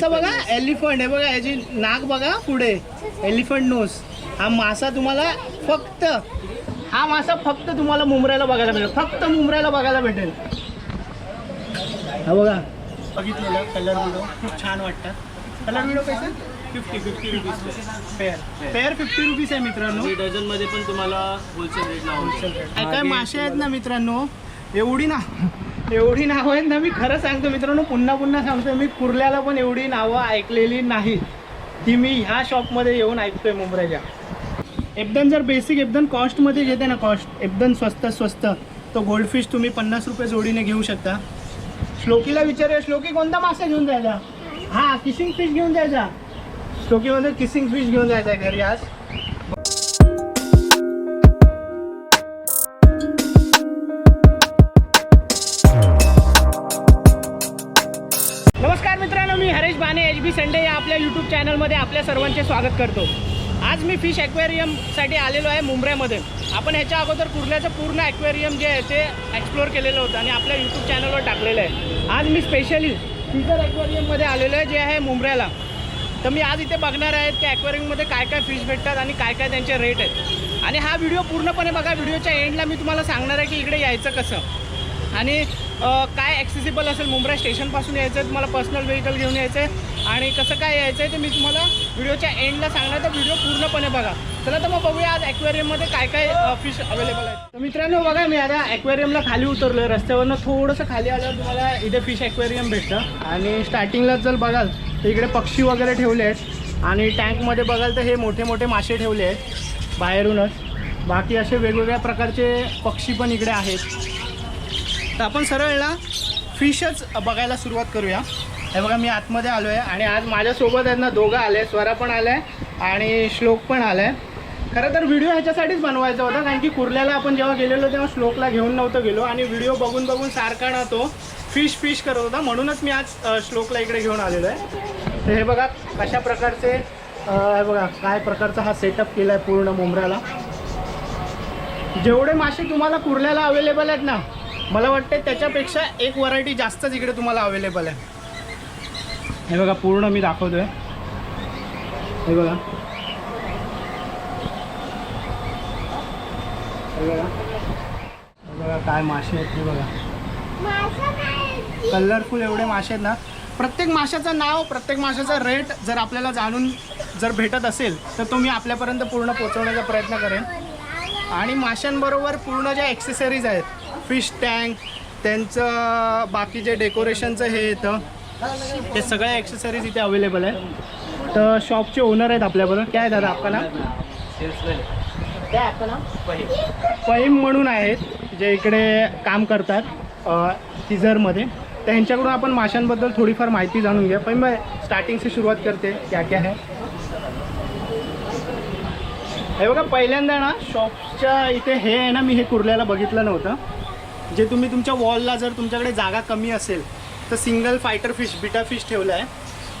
मासा बघा एलिफंट हे बघा याची नाक बघा पुढे. एलिफंट नोस हा मासा तुम्हाला फक्त हा मासा फक्त तुम्हाला मुंबऱ्याला बघायला भेटेल. फक्त मुंबऱ्याला बघायला भेटेल. हा बघा. बघितलेलं कलर व्हिडिओ खूप छान वाटतात. कलर व्हिडिओ पैसे fifty fifty rupees pair pair fifty rupees आहे मित्रांनो. आणि डझनमध्ये पण तुम्हाला होलसेल रेटला होलसेल काय काय मासे आहेत ना मित्रांनो? एवढी ना. एवढी नावं आहेत ना मी खरं सांगतो मित्रांनो पुन्हा पुन्हा सांगतो मी कुर्ल्याला पण एवढी नावं ऐकलेली नाहीत ती मी ह्या शॉपमध्ये येऊन ऐकतोय मुंबईच्या एकदम जर बेसिक एकदम कॉस्टमध्ये घेते ना कॉस्ट एकदम स्वस्त स्वस्त तो गोल्डफिश तुम्ही पन्नास रुपये जोडीने घेऊ शकता. श्लोकीला विचारूया श्लोकी कोणता मासा घेऊन जायचा? हा किसिंग फिश घेऊन जायचा. श्लोकीमध्ये किसिंग फिश घेऊन जायचा आहे घरी आज. संडे या आपल्या यूट्यूब चॅनलमध्ये आपल्या सर्वांचे स्वागत करतो. आज मी फिश ॲक्वेरियमसाठी आलेलो आहे मुंबईमध्ये आपण ह्याच्या अगोदर कुर्ल्याचं पूर्ण ॲक्वेरियम जे आहे ते एक्सप्लोअर केलेलं होतं आणि आपल्या यूट्यूब चॅनलवर टाकलेलं आहे. आज मी स्पेशली फिजर ॲक्वेरियममध्ये आलेलो आहे जे आहे मुंबऱ्याला तर मी आज इथे बघणार आहे की ॲक्वेरियममध्ये काय काय फिश भेटतात आणि काय काय त्यांचे रेट आहेत. आणि हा व्हिडिओ पूर्णपणे बघा व्हिडिओच्या एंडला मी तुम्हाला सांगणार आहे की इकडे यायचं कसं. आणि काय ॲक्सेसिबल असेल मुंब्रा स्टेशनपासून यायचं आहे तुम्हाला पर्सनल व्हेकल घेऊन यायचं आहे. आणि कसं काय यायचं आहे ते मी तुम्हाला व्हिडिओच्या एंडला सांगणार तर व्हिडिओ पूर्णपणे बघा. चला तर मग बघूया आज ॲक्वेरियममध्ये काय काय फिश अवेलेबल आहेत. तर मित्रांनो बघा मी आता ॲक्वेरियमला खाली उतरलो आहे रस्त्यावरनं थोडंसं खाली आल्यावर तुम्हाला इथे फिश ॲक्वेरियम भेटतं. आणि स्टार्टिंगला जर बघाल तर इकडे पक्षी वगैरे ठेवले आहेत. आणि टँकमध्ये बघाल तर हे मोठे मोठे मासे ठेवले आहेत बाहेरूनच. बाकी असे वेगवेगळ्या प्रकारचे पक्षी पण इकडे आहेत. तर आपण सरळ ना फिशच बघायला सुरुवात करूया. हे बघा मी आतमध्ये आलो आहे आणि आज माझ्यासोबत आहेत ना दोघं आले स्वरा पण आलं आहे आणि श्लोक पण आलं आहे खरं तर व्हिडिओ ह्याच्यासाठीच बनवायचा होता कारण की कुर्ल्याला आपण जेव्हा गेलेलो तेव्हा श्लोकला घेऊन नव्हतं गेलो आणि व्हिडिओ बघून बघून सारखा ना तो फिश फिश करत होता. म्हणूनच मी आज श्लोकला इकडे घेऊन आलेलो आहे तर हे बघा कशा प्रकारचे हे बघा काय प्रकारचा हा सेटअप केला आहे पूर्ण मुंबऱ्याला जेवढे मासे तुम्हाला कुर्ल्याला अवेलेबल आहेत ना मला वाटते त्याच्यापेक्षा एक व्हरायटी जास्तच इकडे तुम्हाला अवेलेबल आहे. हे बघा पूर्ण मी दाखवतोय. हे बघा. हे बघा. हे बघा काय मासे आहेत हे बघा. कलरफुल एवढे मासे आहेत ना. प्रत्येक माशाचं नाव प्रत्येक माशाचा रेट जर आपल्याला जाणून जर भेटत असेल तर तो मी आपल्यापर्यंत पूर्ण पोचवण्याचा प्रयत्न करेन. आणि माशांबरोबर पूर्ण ज्या ॲक्सेसरीज आहेत फिश टँक त्यांचं बाकी जे डेकोरेशनचं हे येतं ते सगळ्या ॲक्सेसरीज इथे अवेलेबल आहे तर शॉपचे ओनर आहेत आपल्याबरोबर. काय आहे दादा आपका नाम? काय आपका नाम फहीम म्हणून आहेत जे इकडे काम करतात तिझरमध्ये तर त्यांच्याकडून आपण माशांबद्दल थोडीफार माहिती जाणून घ्या पण मग स्टार्टिंग से सुरुवात करते. क्या क्या है? हे बघा पहिल्यांदा ना शॉपच्या इथे हे आहे ना मी हे कुर्ल्याला बघितलं नव्हतं. जे तुम्ही तुमच्या वॉलला जर तुमच्याकडे जागा कमी असेल तर single fighter fish betta fish ठेवला आहे.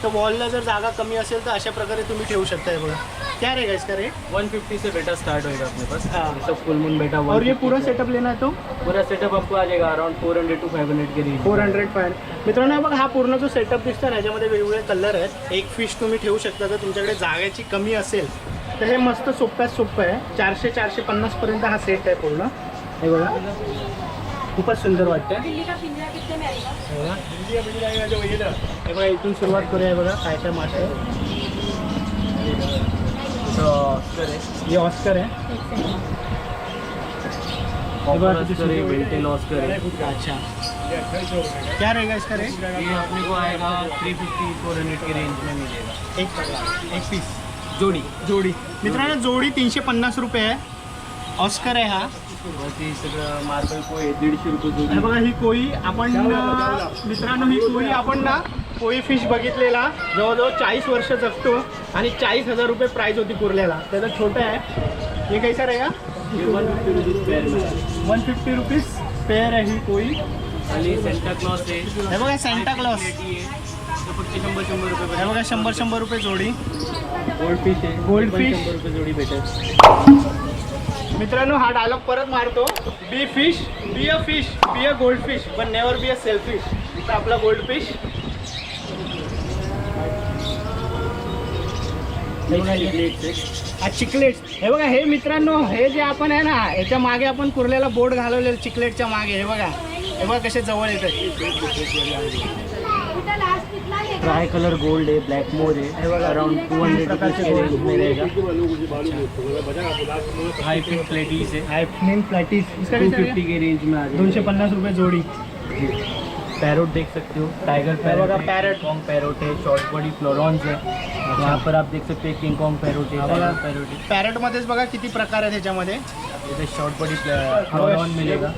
तर वॉलला जर जागा कमी असेल तर अशा प्रकारे तुम्ही ठेवू शकता हे बघा. क्या रहेगा इसका रेट 150 से बेटा स्टार्ट होएगा अपने पास. हाँ। सब फुल मून बेटा और ये 150 पूरा। सेटअप लेना है तो? पूरा सेटअप आपको आ जाएगा अराउंड 400 टू 500 के रेंज फोर हंड्रेड फाय मित्रांनो हे बघा हा पूर्ण जो सेटअप दिसतो ना याच्यामध्ये वेगवेगळे कलर आहेत. एक फिश तुम्ही ठेवू शकता जर तुमच्याकडे जागेची कमी असेल तर हे मस्त सोप्यात सोपं आहे. चारशे चारशे पन्नासपर्यंत हा सेट आहे पूर्ण. हे बघा. खूपच सुंदर वाटतं हे बघा. हे बघा इथून सुरुवात करूया बघा काय काय मासे ऑस्कर हे ऑस्कर आहे. ऑस्कर ऑस्कर है अच्छा. क्या रहेगा इसका रेट ये अपने को आएगा 350 400 के रेंज में मिलेगा। एक एक पीस जोड़ी। जोडी. मित्रांनो जोडी तीनशे पन्नास रुपये आहे. ऑस्कर आहे हा. वरती सगळं मार्बल को आहे दीडशे रुपये हे जोडी बघा ही कोळी आपण अं, मित्रांनो ही कोळी आपण ना कोळी फिश बघितलेला. जवळजवळ चाळीस वर्ष जगतो आणि चाळीस हजार रुपये प्राईज होती कुर्ल्याला. त्याचं छोटं आहे. हे कैसा रहेगा? हे 150 rupees pair one fifty rupees pair आहे ही कोळी. आणि सेंटा क्लॉस आहे. हे बघा सेंटा क्लॉस आहे. फक्त शंभर शंभर रुपये बघा शंभर शंभर रुपये जोडी. गोल्ड फिश आहे. Gold पण fish. शंभर रुपये जोडी भेटेल. मित्रांनो हा डायलॉग परत मारतो. Be fish be a fish be a gold fish पण नेवर बी अ सेल्फिश इथं आपला गोल्ड फिश हा चिकलेट्स हे बघा हे मित्रांनो हे जे आपण आहे ना याच्या मागे आपण कुरलेला बोर्ड घालवलेलं चिकलेटच्या मागे. हे बघा. हे बघा कसे जवळ येतं ट्राई कलर गोल्ड है ब्लैक मोर हे है बघा. अराउंड टू हंड्रेड रुपीज के के gold रेंज में रहेगा हाई पिक प्लेटीज है हायफनिंग प्लॅटीस इसका टू फिफ्टी के रेंज में आ दोनशे जाएगा पन्नास रुपये जोडी. पैरोट देख सकते हो टाइगर ये बघा, पैरोट कॉन्ग पैरोट है शॉर्ट बॉडी फ्लोरॉन्स है यहाँ पर आप देख सकते हैं किंग कॉन्ग पैरोट है हा. पैरोट है। पॅरेटमध्येच बघा किती प्रकार आहेत त्याच्यामध्ये इधर शॉर्ट बॉडी फ्लोरॉन मिलेगा।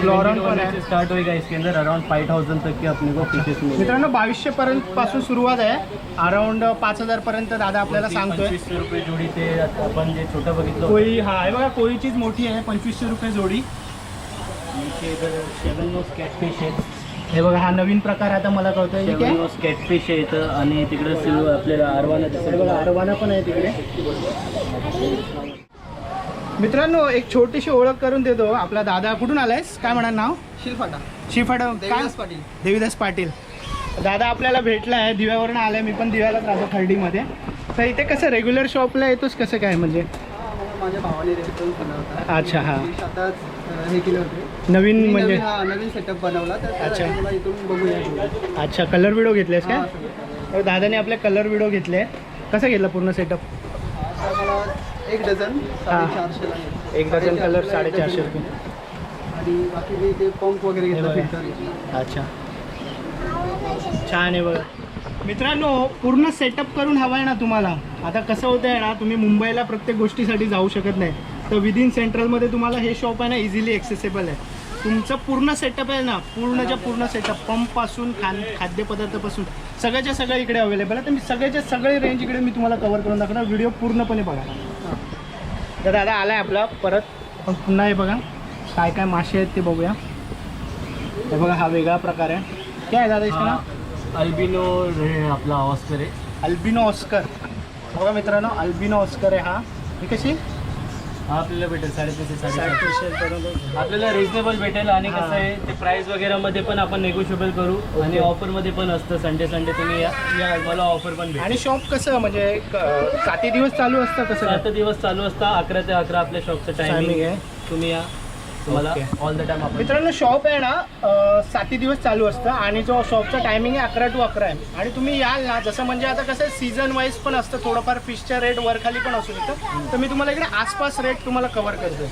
फ्लोरॉन पण आहे. स्टार्ट होएगा इसके अंदर अराउंड फाइव थाउज़ेंड तक के अपने को फिशेस मिलेंगे। मित्रांनो बावीसशे पर्यंत पासून सुरुवात आहे. अराउंड पाच हज़ार पर्यंत दादा आपल्याला सांगतोय. पंचवीसशे रुपये जोडी ते आपण जे छोटं बघितलं होतं, कोळी हा हे बघा कोळीचीच मोठी आहे पंचवीसशे रुपये जोडी. नीचे इधर आहे हे बघा हा नवीन प्रकार आता मला कळतोय हे कॅटफिश आहे इथं आणि तिकडे सिल्वर आपल्याला अरवाना हे दिसेल बघा अरवाना पण आहे तिकडे. मित्रांनो एक छोटीशी ओळख करून देतो. आपला दादा कुठून आलायस? काय म्हणा नाव? शिलफाटा काय देवीदास पाटील. देवीदास पाटील. दादा आपल्याला भेटला आहे. दिव्यावरून आलाय. मी पण दिव्यालाच राहतो खर्डीमध्ये तर इथे कसं रेग्युलर शॉपला येतोच कसं काय म्हणजे? माझ्या भावाने रेस्टॉरंट बनवला अच्छा हा. हे केले होते. नवीन म्हणजे? नवीन हा नवीन सेटअप बनवला. तर अच्छा. इथून बघूया अच्छा कलर व्हिडिओ घेतलेस हा, सगळं. तर दादाने आपले कलर व्हिडिओ घेतले. कसं घेतलं पूर्ण सेटअप मला एक डझन साडेचारशेला. एक डझन कलर साडेचारशे. रुपये. आणि बाकी मी ते पंप वगैरे हे घेतला बघा. फिल्टर अच्छा. छान आहे बघा. मित्रांनो पूर्ण सेटअप करून हवा आहे ना तुम्हाला. आता कसं होतं आहे ना तुम्ही मुंबईला प्रत्येक गोष्टीसाठी जाऊ शकत नाही. तर विदिन सेंट्रलमध्ये तुम्हाला हे शॉप आहे ना इझिली ॲक्सेसेबल आहे. तुमचं पूर्ण सेटअप आहे ना पूर्णच्या पूर्ण सेटअप पंपपासून खान खाद्यपदार्थापासून सगळ्याच्या सगळ्या इकडे अवेलेबल आहे. तर मी सगळ्याच्या सगळे रेंज इकडे मी तुम्हाला कवर करून दाखवणार. व्हिडिओ पूर्णपणे बघा. तर दादा आला आहे आपला परत. पण पुन्हा हे बघा काय काय मासे आहेत ते बघूया. हे बघा हा वेगळा प्रकार आहे. काय आहे दादा इसका अल्बिनो हे आपला ऑस्कर आहे. Albino Oscar. बघा मित्रांनो अल्बिनो ऑस्कर आहे हा. ही कशी? हा आपल्याला भेटेल साडेतीनशे साडेसातशे साडेतीनशे आपल्याला रिजनेबल भेटेल आणि. कसं आहे ते प्राइस वगैरे मध्ये पण आपण नेगोशिएबल करू आणि ऑफरमध्ये पण असतं. संडे संडे तुम्ही या. या मला ऑफर पण भेटेल. आणि शॉप कसं म्हणजे साती दिवस चालू असतं कसं सात? दिवस चालू असता. अकरा ते अकरा आपल्या शॉपचं टायमिंग. आहे. तुम्ही या. तुम्हाला. ऑल द टाइम आपण मित्रांनो शॉप आहे ना अं, साती दिवस चालू असतं आणि जो शॉपचा टायमिंग आहे अकरा टू अकरा आहे. आणि तुम्ही याल ना जसं म्हणजे आता कसं सीझन वाईज पण असतं थोडंफार फिशच्या रेट वर खाली पण असू शकतं. तर मी तुम्हाला इकडे आसपास रेट तुम्हाला कव्हर करतो.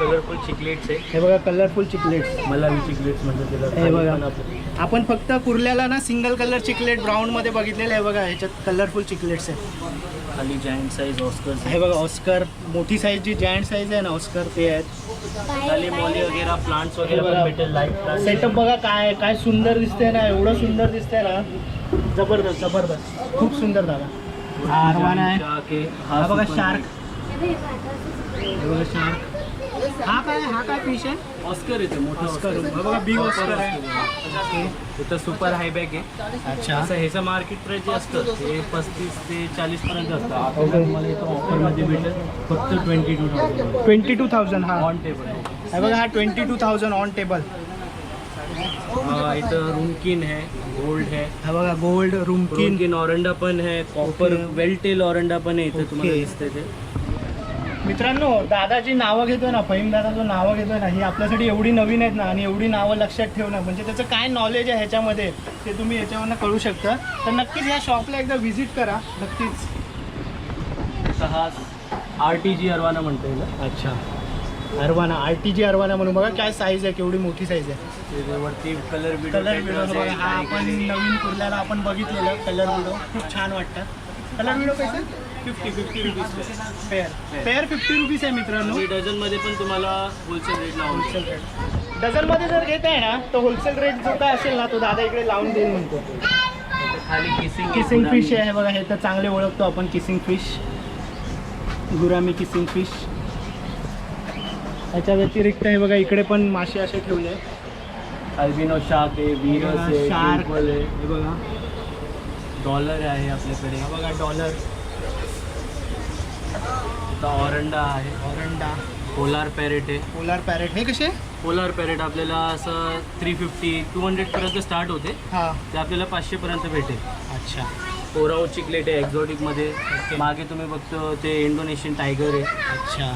कलरफुल चिकलेट्स आहे. हे बघा कलरफुल चिकलेट्स मला चिकलेट्स म्हणतात त्याला. हे बघा. पण आपलं- आपण फक्त कुर्ल्याला ना सिंगल कलर चिकलेट ब्राऊनमध्ये बघितलेलं आहे बघा ह्याच्यात कलरफुल चिकलेट्स आहे. खाली जायंट साईज ऑस्कर हे बघा ऑस्कर मोठी साईज जी जायंट साईज आहे ना ऑस्कर ते आहेत. खाली मॉली वगैरे प्लांट्स वगैरे भेटेल लाइट सेटअप बघा काय काय सुंदर दिसतंय ना एवढं सुंदर दिसतंय ना. जबरदस्त जबरदस्त. खूप सुंदर दादा. अरवाना आहे. हा बघा शार्क हे बघा शार्क हा काय हा काय फिश आहे ऑस्कर येते मोठं ऑस्कर. बघा बिग ऑस्कर आहे. इथं सुपर हाय बॅग आहे. अच्छा. असं ह्याचं मार्केट प्राइस जे असतं ते पस्तीस ते चाळीस पर्यंत असतं. आपल्याला तुम्हाला इथं ऑफरमध्ये भेटेल फक्त twenty two thousand twenty two thousand हा. ऑन टेबल हे बघा हा twenty two thousand on table इथं रूमकिन है गोल्ड है हा बघा गोल्ड रूमकिन रूमकिन ऑरंडा पण है कॉपर Okay. वेलटेल ऑरंडा पण आहे इथं तुम्हाला. दिसतंय ते. मित्रांनो दादा जी नावं घेतोय ना फहीम दादा जो नावं घेतोय ना ही आपल्यासाठी एवढी नवीन आहेत ना आणि एवढी नावं लक्षात ठेवणं म्हणजे त्याचं काय नॉलेज आहे ह्याच्यामध्ये ते तुम्ही याच्यावरनं कळू शकता. तर नक्कीच या शॉपला एकदा व्हिजिट करा नक्कीच. तर हा आर टी जी अरवाना म्हणता येईल अच्छा. Arowana R T G arowana म्हणून बघा काय साईज आहे केवढी मोठी साईज आहे. कलर कलर हा आपण नवीन कुर्ल्याला आपण बघितलेलं कलर व्हिडिओ खूप छान वाटतात कलर व्हिडिओ कैसे fifty fifty rupees pair pair fifty rupees आहे मित्रांनो. डझनमध्ये पण तुम्हाला होलसेल रेट लावून होलसेल रेट डझनमध्ये जर घेत आहे ना तर होलसेल रेट जो काय असेल ना तो दादा इकडे लावून देईल म्हणतो. खाली किसिंग किसिंग फिश आहे बघा हे तर चांगले ओळखतो आपण kissing fish gourami kissing fish याच्या व्यतिरिक्त हे बघा इकडे पण मासे असे ठेवले अल्बिनो शार्क आहे व्हीरस आहे शार्क आहे. हे बघा. डॉलर आहे आपल्याकडे. हा बघा डॉलर आता ऑरंडा आहे. ऑरंडा पोलार पॅरेट आहे. Polar parrot. हे कसे? पोलार पॅरेट आपल्याला असं थ्री फिफ्टी टू हंड्रेडपर्यंत स्टार्ट होते. हा. ते आपल्याला पाचशेपर्यंत भेटेल. अच्छा. कोराव चिकलेट आहे एक्झॉटिकमध्ये. मागे तुम्ही बघतो ते इंडोनेशियन टायगर आहे. अच्छा.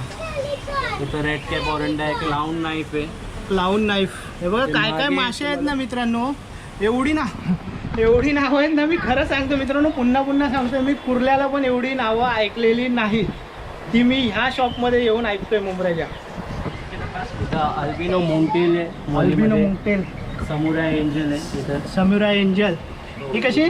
इथं रेड कॅप ऑरंडा आहे क्लाउन नाईफ आहे. क्लाउन नाईफ हे बघा काय काय मासे आहेत ना मित्रांनो? एवढी ना एवढी नावं आहेत ना मी खरं सांगतो मित्रांनो पुन्हा पुन्हा सांगतो मी कुर्ल्याला पण एवढी नावं ऐकलेली नाही ती मी ह्या शॉपमध्ये येऊन ऐकतोय मुंबईच्या इथं अल्बिनो मोंटेल अल्बिनो. मोंटेल समुराय एंजल आहे इथं. समुरा एंजल ही कशी?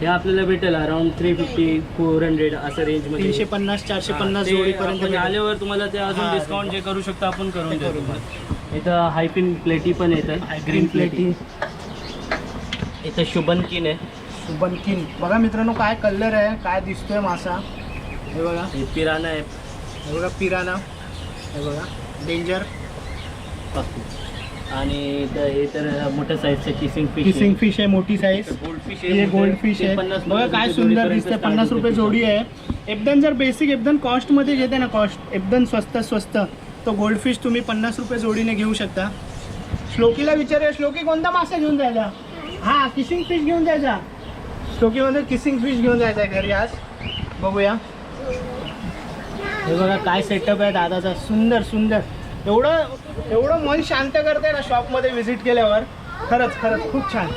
हे आपल्याला भेटेल around three fifty four hundred असं रेंजमध्ये. तीनशे पन्नास चारशे पन्नास जोडीपर्यंत. आल्यावर तुम्हाला ते अजून डिस्काउंट जे करू शकतो आपण करून देऊ इथं हायपिन प्लेटी पण येतात ग्रीन प्लेटी इथं शुभनकिन आहे. सुबनकिन बघा मित्रांनो काय कलर आहे काय दिसतोय मासा. हे बघा. हे पिराना आहे. हे बघा पिराना. हे बघा. डेंजर आणि हे तर मोठ्या साईजचं किसिंग फिश किसिंग फिश आहे मोठी साईज गोल्डफिश हे गोल्ड फिश आहे. बघा काय सुंदर दिसते पन्नास रुपये जोडी. आहे. एकदम जर बेसिक एकदम कॉस्टमध्ये घेते ना कॉस्ट एकदम स्वस्त स्वस्त. तो गोल्ड फिश तुम्ही पन्नास रुपये जोडीने घेऊ शकता. श्लोकीला विचारूया. श्लोकी कोणता मासा घेऊन जायचा? हा किसिंग फिश घेऊन जायचा. श्लोकीमध्ये किसिंग फिश घेऊन जायचा आहे घरी आज. बघूया. हे बघा काय सेटअप आहे दादाचा. सुंदर सुंदर. एवढं एवढं मन शांत करते ना शॉपमध्ये व्हिजिट केल्यावर. खरंच खरंच खूप छान.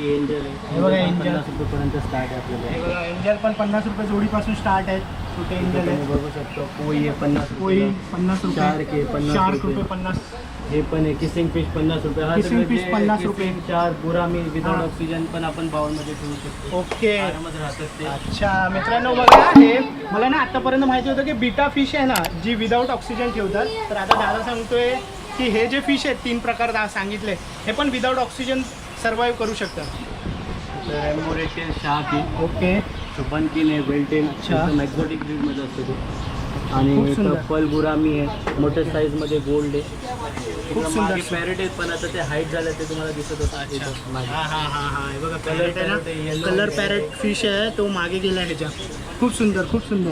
एंजल हे बघा, आहे रुपयेपर्यंत स्टार्ट आहे आपल्याला. हे बघा एंजल पण पन्नास रुपये जोडीपासून स्टार्ट आहेत छोटे इथं एंजल आहे. बघू शकतो कोई आहे पन्नास रुपये पन्नास आहे, रुपये. शार्क. रुपये पन्नास. हे पण आहे. किसिंग फिश पन्नास रुपये. हा Kissing fish 50 kissing रुपये. चार पुरामी विदाउट हा. ऑक्सिजन पण आपण बाउलमध्ये ठेवू शकतो. ओके. आरामात राहतात ते. अच्छा मित्रांनो बघा हे मला ना आतापर्यंत माहिती होतं की बिटा फिश आहे ना जी विदाऊट ऑक्सिजन ठेवतात. तर आता दादा सांगतोय की हे जे फिश आहेत तीन प्रकार दा सांगितले. हे पण विदाऊट ऑक्सिजन सर्वाईव्ह करू शकतात. तर रेम्बोरेशियन शार्क आहे. ओके. वेल्टेन अच्छा. एक्झॉटिक ब्रीडमध्ये असतो तो. आणि. कप्पल गुरामी आहे. मोठ्या साईजमध्ये गोल्ड आहे. खूप सुंदर. पॅरेट आहेत पण आता ते हाईट झालं ते तुम्हाला दिसत होतं. हा हा हा हा. हे बघा पॅरेट कलर. पॅरेट फिश आहे तो मागे गेला ह्याच्या. खूप सुंदर खूप सुंदर.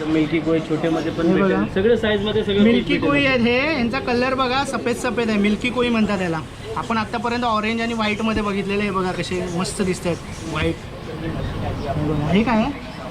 तर मिल्की कोई छोटेमध्ये पण. सगळ्या साईजमध्ये सगळं मिल्की. कोई आहेत हे यांचा कलर बघा सफेद सफेद आहे. मिल्की कोई म्हणतात त्याला आपण आतापर्यंत ऑरेंज आणि व्हाईटमध्ये बघितलेले आहे बघा कसे मस्त दिसत आहेत व्हाईट हे काय आहे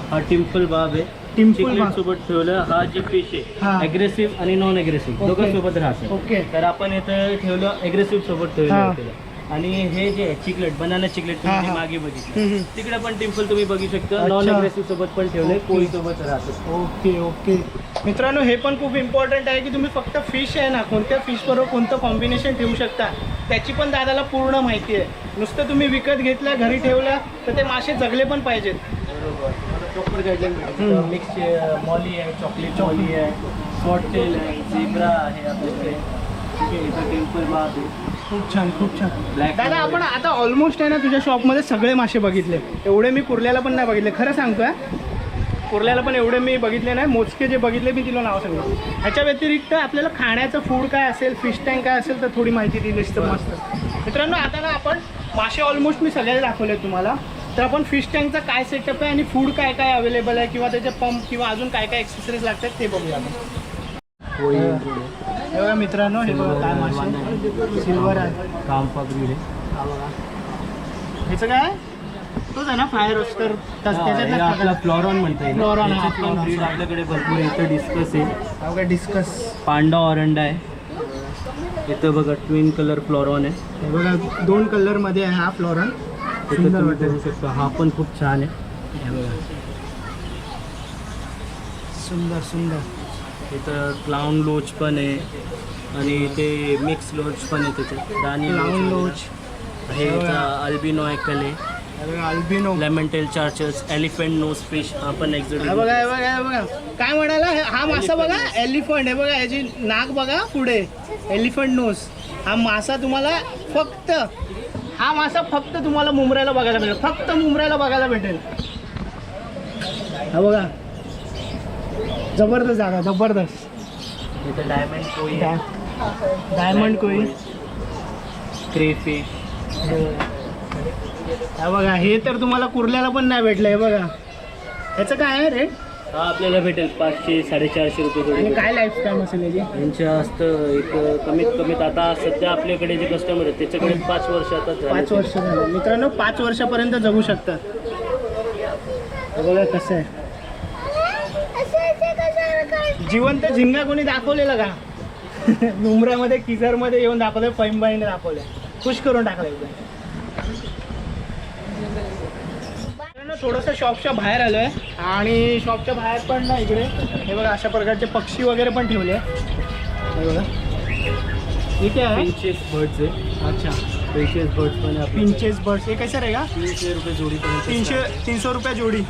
हा टिम्पल बाब आहे. टिम्पल चिकलेट. सोबत ठेवलं हा जे फिश हा. आहे अग्रेसिव्ह आणि नॉन अग्रेसिव्ह ओके. दोघं सोबत राहतात ओके तर आपण इथं ठेवलं अग्रेसिव्ह सोबत ठेवलं हा. त्याला. आणि हे जे चिकलेट बनाना चिकलेट हा, तुम्ही हा. मागे बघितलं हम्म, हम्म. तिकडे पण टिम्पल तुम्ही बघू शकता अच्छा. नॉन अग्रेसिव्ह सोबत पण ठेवलंय ओके. कोळी सोबत राहतात ओके ओके मित्रांनो हे पण खूप इम्पॉर्टंट आहे की तुम्ही फक्त फिश आहे ना कोणत्या फिश बरोबर कोणतं कॉम्बिनेशन ठेवू शकता त्याची पण दादाला पूर्ण माहिती आहे नुसतं तुम्ही विकत घेतल्या घरी ठेवल्या तर ते मासे जगले पण पाहिजेत हम्म. मिक्स मॉली आहे चॉकलेट मॉली आहे स्वॉटेल आहे झिब्रा आहे आपल्याकडे. टेम्पल आहे खूप छान खूप छान. दादा आपण आता ऑलमोस्ट आहे ना तुझ्या शॉपमध्ये सगळे मासे बघितले. एवढे मी कुर्ल्याला पण नाही बघितले. खरं सांगतोय कुर्ल्याला पण एवढे मी बघितले नाही. मोजके जे बघितले मी तिला नाव सांगितलं ह्याच्या व्यतिरिक्त आपल्याला खाण्याचं फूड काय असेल फिश टँक काय असेल तर थोडी माहिती दिलीस तर मस्त. मित्रांनो आता ना आपण मासे ऑलमोस्ट मी सगळे दाखवले तुम्हाला. तर आपण फिश टँकचा काय सेटअप आहे आणि फूड काय काय अवेलेबल आहे किंवा त्याचे पंप किंवा अजून काय काय एक्सेसरीज लागतात ते बघूया आपण. हे. बघा मित्रांनो हे बघा काय मासे सिल्वर आहे. कामपा ब्रीड आहे. बघा. ह्याचं काय? तोच आहे ना फायर रोस्टर आपला फ्लॉरॉन म्हणता येईल. आपल्याकडे भरपूर. इथं डिस्कस आहे. बघा डिस्कस पांडा ऑरंडा आहे. इथं बघा ट्विन कलर फ्लॉरॉन आहे. हे बघा दोन कलरमध्ये आहे हा फ्लोरन सुंदर तुम्ही बघू शकता. हा पण खूप छान आहे. हे बघा. सुंदर सुंदर. इथं क्लाउन लोच पण आहे. आणि ते मिक्स लोच पण आहे त्याच्यात राणी लावून लोच हे अल्बिनो एकल आहे हे अल्बिनो लेमन चार्चर्स एलिफंट नोज फिश हा पण हे एक्झिट बघा बघा बघा. काय म्हणाला? हे- हा मासा बघा एलिफंट हे बघा याची नाक बघा पुढे. एलिफंट नोस हा मासा तुम्हाला फक्त हा मासा फक्त तुम्हाला मुंबऱ्याला बघायला भेटेल. फक्त मुंबऱ्याला बघायला भेटेल. हा बघा. जबरदस्त जागा जबरदस्त. डायमंड कोई डायमंड कोई. क्रेफिश हा बघा हे तर तुम्हाला कुर्ल्याला पण नाही भेटलं हे बघा. ह्याचं काय आहे रेट हा आपल्याला भेटेल. पाचशे साडेचारशे रुपये आणि. काय लाईफ टाईम असेल याची? यांच्या असतं एक कमीत कमीत आता सध्या आपल्याकडे जे कस्टमर आहेत त्याच्याकडे पाच वर्ष आता झाले. पाच वर्ष झालं. मित्रांनो पाच वर्षापर्यंत जगू शकतात. हे बघा कसं आहे. जिवंत झिंगा कोणी दाखवलेलं का? मुंबऱ्यामध्ये किझरमध्ये येऊन दाखवलं पैंबाईने दाखवलं खुश करून टाकलं एकदम. थोडंसं शॉपच्या बाहेर आलो आहे आणि शॉपच्या बाहेर पण ना इकडे हे बघा अशा प्रकारचे पक्षी वगैरे पण ठेवले हे बघा. इथे आहे. पिंचेस बर्ड्स आहे. अच्छा. पिंचेस बर्ड्स पण आहे. पिंचेस बर्ड्स हे कैसे रहेगा तीनशे रुपये जोडीपर्यंत तीनशे तीन सौ रुपये जोड़ी.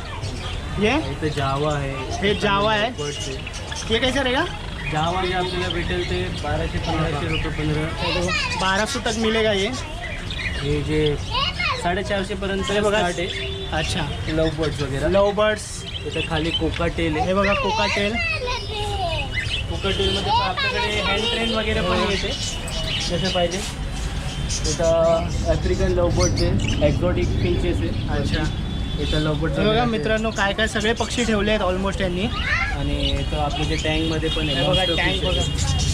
ये इथं जावा आहे. हे जावा आहे. बर्ड्स आहे. ये कैसे रहेगा जावा जे आपल्याला भेटेल ते बाराशे पंधराशे रुपये पंधरा. बारह सौ तक मिलेगा ये. हे जे साडेचारशे पर्यंत हे बघा. आहे. अच्छा. लव बर्ड्स वगैरे. लव बर्ड्स इथं खाली कोका टेल आहे. हे बघा कोका टेल कोका टेलमध्ये पण आपल्याकडे हँड ट्रेन वगैरे पण येते जसं पाहिजे. इथं आफ्रिकन लव बर्ड्स आहे. एक्झॉटिक फिंचेस आहे. अच्छा. इथं लव बर्ड्स हे बघा मित्रांनो काय काय सगळे पक्षी ठेवले आहेत ऑलमोस्ट यांनी. आणि इथं आपले जे टँकमध्ये पण हे बघा टँक बघा.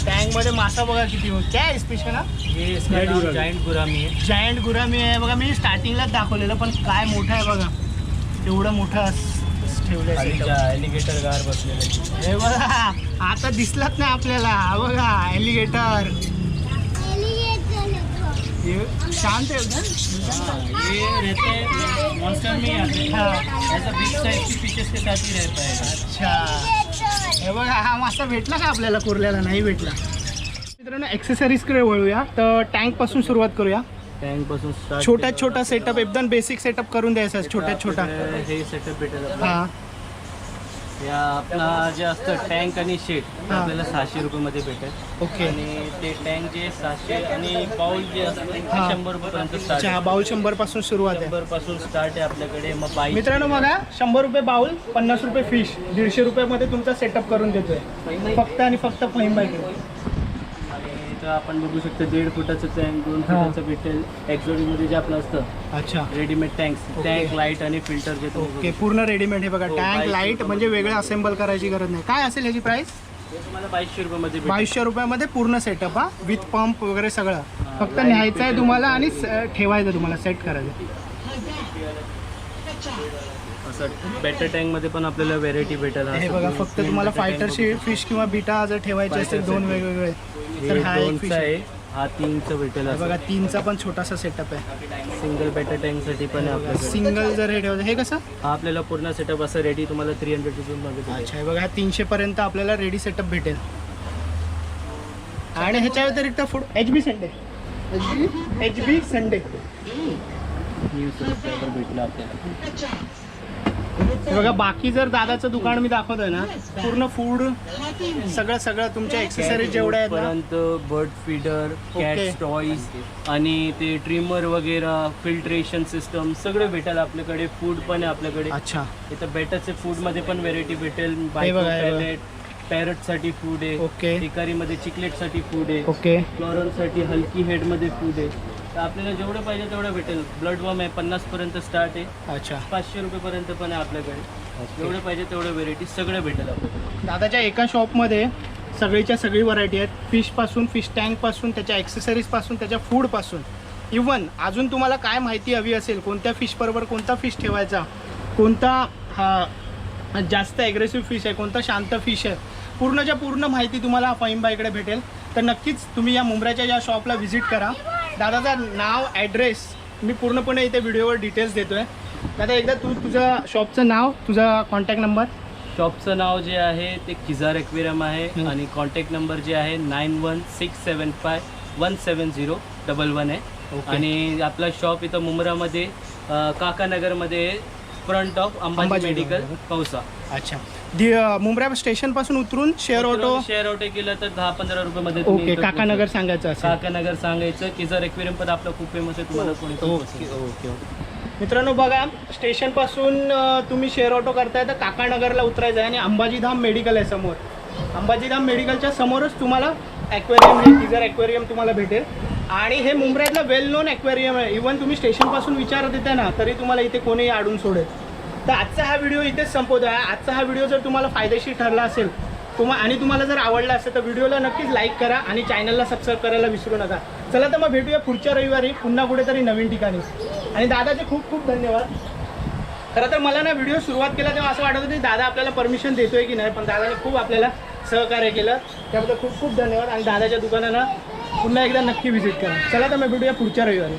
टँकमध्ये मासा बघा किती हो क्या आहे स्पेशल हा? हे. जायंट गुरामी आहे. जायंट गुरामी आहे. बघा मी स्टार्टिंगलाच दाखवलेलं पण काय मोठं आहे बघा. एवढं मोठं setup. ॲलिगेटर गार बसलेले हे बघा आता दिसलाच नाही आपल्याला. हा बघा एलिगेटर शांत आहे एकदम ये रहते हैं मॉन्स्टर में ही आते हैं. हाँ ऐसा बिग साइज की फिशेस के साथ ही रहता है अच्छा. हे बघा हा मासा भेटला का आपल्याला? कुर्ल्याला नाही भेटला. मित्रांनो ॲक्सेसरीजकडे वळूया. तर टँकपासून सुरुवात करूया. टँकपासून स्टार्ट छोटा छोटा सेटअप एकदम बेसिक सेटअप करून द्यायचा छोट्या छोटा. हे सेटअप भेटेल आपल्याला. हा. या आपला जे असतं टँक आणि शेट हा. आपल्याला सहाशे रुपयामध्ये भेटेल. ओके. आणि ते टँक जे सहाशे आणि बाउल जे असतं ते हा. शंभर रुपयापर्यंत स्टार्ट अच्छा हा बाउल शंभरपासून सुरुवात आहे. शंभरपासून स्टार्ट आहे आपल्याकडे. मग बाईक मित्रांनो बघा शंभर रुपये बाउल पन्नास रुपये फिश दीडशे रुपयामध्ये तुमचा सेटअप करून देतोय. फक्त आणि फक्त फहीम बाईक इथं आपण बघू शकतो दीड फुटाचं टँक दोन हा. फुटाचं भेटेल एक्झॉटिकमध्ये जे आपलं असतं. अच्छा. Readymade tanks okay. Tank light आणि फिल्टर जे तुम्ही ओके. बघू पूर्ण रेडीमेड हे बघा. हो, टँक बाईक लाइट. म्हणजे वेगळं असेंबल करायची गरज नाही. काय असेल ह्याची प्राइस शकता. हे तुम्हाला बावीसशे रुपयामध्ये भेटेल. बावीसशे रुपयामध्ये पूर्ण सेटअप हा? विथ पंप वगैरे सगळं. फक्त light न्यायचं आहे. तुम्हाला आणि स- ठेवायचं तुम्हाला सेट करायचं. असं बेटर टँकमध्ये पण आपल्याला व्हेरायटी भेटेल. हे बघा फक्त तुम्हाला फायटर फिश किंवा बिटा जर ठेवायचे Fighter दोन. वेगवेगळे. हे तर हा एक दोनचा आहे. हा तीनचा भेटेल हे असं. बघा तीनचा पण छोटासा सेटअप आहे. सिंगल बेटर टँकसाठी पण आहे आपल्याकडे. सिंगल जर हे ठेवायचं हे कसं? हा आपल्याला पूर्ण सेटअप असं रेडी तुम्हाला थ्री हंड्रेड रुपीजमध्ये भेटेल. अच्छा हे बघा तीनशे पर्यंत आपल्याला रेडी सेटअप भेटेल. आणि ह्याच्या व्यतिरिक्त food H B Sunday H B Sunday new subscriber भेटला आपल्याला. हे बघा बाकी जर दादाचं दुकान मी दाखवतोय ना पूर्ण फूड सगळं सगळं तुमच्या एक्सेसरीज जेवढ्या आहेत ना पर्यंत बर्ड फीडर. कॅट टॉईज आणि ते ट्रिमर वगैरे फिल्ट्रेशन सिस्टम सगळं भेटेल आपल्याकडे फूड पण आहे आपल्याकडे अच्छा इथं बेटाचे फूडमध्ये पण व्हेरायटी भेटेल बघा, हे बघा. पॅरटसाठी फूड आहे. ओके. टिकारी मध्ये चिकलेटसाठी फूड आहे. ओके. फ्लॉरलसाठी हलकी हेडमध्ये फूड आहे. तर आपल्याला जेवढं पाहिजे तेवढं भेटेल. ब्लड वॉर्म आहे पन्नास पर्यंत स्टार्ट आहे. अच्छा. पाचशे रुपयेपर्यंत पण आहे आपल्याकडे. जेवढं पाहिजे तेवढं व्हेरायटी सगळं भेटेल आपल्याकडे. दादाच्या एका शॉपमध्ये सगळीच्या सगळी व्हरायटी आहेत. फिशपासून फिश टँकपासून त्याच्या ॲक्सेसरीजपासून त्याच्या फूडपासून इवन अजून तुम्हाला काय माहिती हवी असेल कोणत्या फिशबरोबर कोणता फिश ठेवायचा? कोणता हा जास्त ॲग्रेसिव्ह फिश आहे कोणता शांत फिश आहे? पूर्णच्या पूर्ण माहिती तुम्हाला फाईमबाईकडे भेटेल. तर नक्कीच तुम्ही या मुंबऱ्याच्या या शॉपला व्हिजिट करा. दादाचं नाव ॲड्रेस मी पूर्णपणे इथे व्हिडिओवर डिटेल्स देतो आहे दादा एकदा तू तुझं शॉपचं नाव तुझा कॉन्टॅक्ट नंबर? शॉपचं नाव जे आहे ते किझार एक्वेरियम आहे. आणि कॉन्टॅक्ट नंबर जे आहे nine one six seven five one seven zero double one आहे. आणि आपला शॉप इथं मुंब्रामध्ये काकानगरमध्ये front of Ambaji medical. Kausa. अच्छा. दि मुंब्रा स्टेशनपासून उतरून शेअर ऑटो शेअर ऑटो केलं तर दहा पंधरा रुपयामध्ये तुम्ही ओके इथं काकानगर. सांगायचं असेल. काकानगर सांगायचं किझार एक्वेरियम पण आपलं खूप फेमस आहे तुम्हाला कोणी पण ओके पोहोचेल. Okay okay. मित्रांनो बघा स्टेशनपासून अ, तुम्ही शेअर ऑटो करताय तर काकानगरला उतरायचं आहे आणि अंबाजीधाम मेडिकल आहे समोर. अंबाजीधाम मेडिकलच्या समोरच तुम्हाला ॲक्वेरियम हे किझर ॲक्वेरियम तुम्हाला भेटेल. आणि हे मुंबईतलं वेल नोन ॲक्वेरियम आहे. इवन तुम्ही स्टेशनपासून विचारत येते ना तरी तुम्हाला इथे कोणीही आडून सोडेल. तर आजचा हा व्हिडिओ इथेच संपवतो. आहे आजचा हा व्हिडिओ जर तुम्हाला फायदेशीर ठरला असेल तुम्हा आणि तुम्हाला जर आवडला असेल तर व्हिडिओला नक्कीच लाईक करा आणि चॅनलला सबस्क्राईब करायला विसरू नका. चला तर मग भेटूया पुढच्या रविवारी पुन्हा कुठेतरी नवीन ठिकाणी. आणि दादाचे खूप खूप धन्यवाद. खरं तर मला ना व्हिडिओ सुरुवात केला तेव्हा असं वाटत होतं की दादा आपल्याला परमिशन देतोय की नाही पण दादाने खूप आपल्याला सहकार्य केलं. त्याबद्दल खूप खूप धन्यवाद. आणि दादाच्या दुकानानं पुन्हा एकदा नक्की व्हिजिट करा. चला तर मग भेटूया पुढच्या रविवारी.